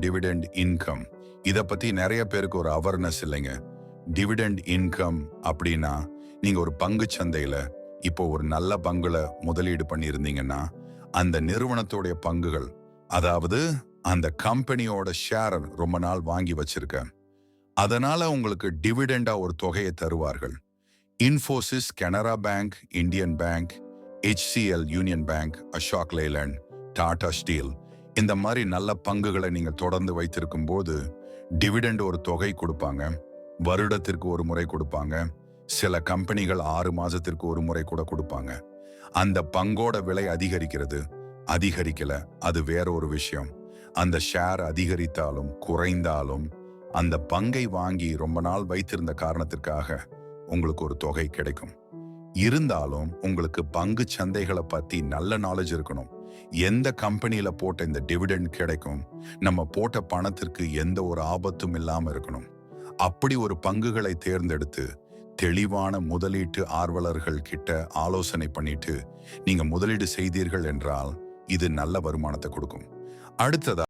Dividend income இத பத்தி நிறைய பேருக்கு ஒரு அவேர்னஸ் இல்லைங்க. டிவிடெண்ட் இன்கம் அப்படின்னா நீங்க ஒரு பங்கு சந்தையில இப்போ ஒரு நல்ல பங்குல முதலீடு பண்ணியிருந்தீங்கன்னா அந்த நிறுவனத்துடைய பங்குகள் அதாவது அந்த கம்பெனியோட ஷேர் ரொம்ப நாள் வாங்கி வச்சிருக்கேன் அதனால உங்களுக்கு டிவிடெண்டா ஒரு தொகையை தருவார்கள். Infosys Canara bank Indian bank HCL union bank Ashok Leyland Tata steel இந்த மாதிரி நல்ல பங்குகளை நீங்கள் தொடர்ந்து வைத்திருக்கும் போது டிவிடெண்ட் ஒரு தொகை கொடுப்பாங்க. வருடத்திற்கு ஒரு முறை கொடுப்பாங்க. சில கம்பெனிகள் ஆறு மாதத்திற்கு ஒரு முறை கூட கொடுப்பாங்க. அந்த பங்கோட விலை அதிகரிக்கிறது. அதிகரிக்கல. அது வேற ஒரு விஷயம். அந்த ஷேர் அதிகரித்தாலும் குறைந்தாலும் அந்த பங்கை வாங்கி ரொம்ப நாள் வைத்திருந்த காரணத்திற்காக உங்களுக்கு ஒரு தொகை கிடைக்கும். இருந்தாலும் உங்களுக்கு பங்கு சந்தைகளை பத்தி நல்ல நாலேஜ் இருக்கணும். எந்த கம்பெனியில போட்ட இந்த டிவிடெண்ட் கிடைக்கும்? நம்ம போட்ட பணத்திற்கு எந்த ஒரு ஆபத்தும் இல்லாம இருக்கணும். அப்படி ஒரு பங்குகளை தேர்ந்தெடுத்து தெளிவான முதலீட்டு ஆர்வலர்கள் கிட்ட ஆலோசனை பண்ணிட்டு நீங்க முதலீடு செய்தீர்கள் என்றால் இது நல்ல வருமானத்தை கொடுக்கும். அடுத்ததா